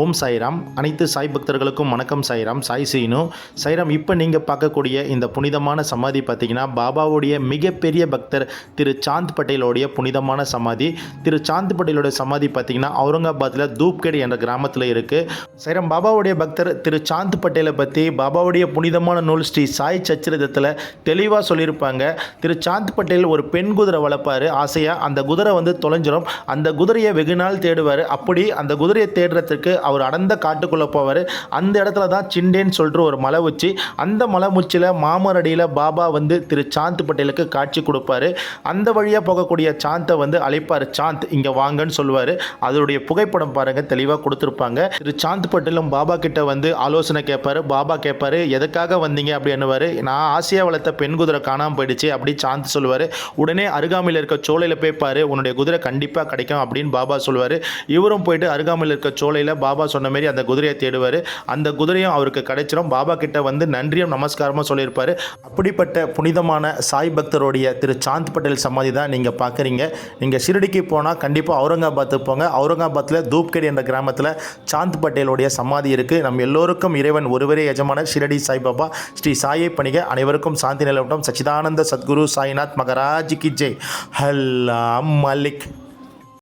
ஓம் சாய்ராம். அனைத்து சாய் பக்தர்களுக்கும் வணக்கம் சாய்ராம். சாய் சீனு. சாய்ராம் இப்போ நீங்கள் பார்க்கக்கூடிய இந்த புனிதமான சமாதி பார்த்தீங்கன்னா பாபாவுடைய மிகப்பெரிய பக்தர் திரு சாந்த் பட்டேலோடைய புனிதமான சமாதி. திரு சாந்த் பட்டேலோட சமாதி பார்த்தீங்கன்னா அவுரங்காபாத்தில் தூப்கேடு என்ற கிராமத்தில் இருக்குது சாய்ராம் பாபாவுடைய பக்தர் திரு சாந்த் பட்டேலை பற்றி பாபாவுடைய புனிதமான நூல் ஸ்ரீ சாய் சச்சரிதத்தில் தெளிவாக சொல்லியிருப்பாங்க. திரு சாந்த் பட்டேல் ஒரு பெண் குதிரை வளர்ப்பார். ஆசையாக அந்த குதிரை வந்து தொலைஞ்சிடும் அந்த குதிரையை வெகு நாள் தேடுவார். அப்படி அந்த குதிரையை தேடுறதுக்கு அவர் அடர்ந்த காட்டுக்குள்ளே போவார். அந்த இடத்துல தான் சிண்டேன்னு சொல்லிட்டு ஒரு மலை உச்சி அந்த மலை உச்சியில் மாமரடியில் பாபா வந்து திரு சாந்த் பட்டேலுக்கு காட்சி கொடுப்பாரு. அந்த வழியாக போகக்கூடிய சாந்தை வந்து அழைப்பார். சாந்த் இங்கே வாங்கன்னு சொல்லுவார். அதனுடைய புகைப்படம் பாருங்கள் தெளிவாக கொடுத்துருப்பாங்க. திரு சாந்த் பட்டேலும் பாபா கிட்ட வந்து ஆலோசனை கேட்பாரு. பாபா கேட்பாரு எதுக்காக வந்தீங்க? அப்படின்னுவார் நான் ஆசியா வளர்த்த பெண் குதிரை காணாமல் போயிடுச்சு அப்படி சாந்த் சொல்லுவார். உடனே அருகாமையில் இருக்க சோலையில் போய் பாரு. உன்னுடைய குதிரை கண்டிப்பாக கிடைக்கும் அப்படின்னு பாபா சொல்லுவார். இவரும் போயிட்டு அருகாமையில் இருக்க சோலையில் பாபா சொன்ன மாரி அந்த குதிரையை தேடுவார். அந்த குதிரையும் அவருக்கு கிடைச்சிடும் பாபா கிட்ட வந்து நன்றியும் நமஸ்காரமும் சொல்லியிருப்பார். அப்படிப்பட்ட புனிதமான சாய் பக்தருடைய திரு சாந்த் பட்டேல் சமாதி தான் நீங்கள் பார்க்குறீங்க நீங்கள் ஷிரடிக்கு போனால் கண்டிப்பாக அவுரங்காபாத்துக்கு போங்க. அவுரங்காபாத்தில் தூப்கேடி என்ற கிராமத்தில் சாந்த் பட்டேலுடைய சமாதி இருக்குது நம்ம எல்லோருக்கும் இறைவன் ஒருவரே எஜமான ஷிரடி சாய்பாபா ஸ்ரீ சாயை பணிக. அனைவருக்கும் சாந்தி நிலவட்டம். சச்சிதானந்த சத்குரு சாய்நாத் மகராஜ் கி ஜெய். ஹல்லா மலிக்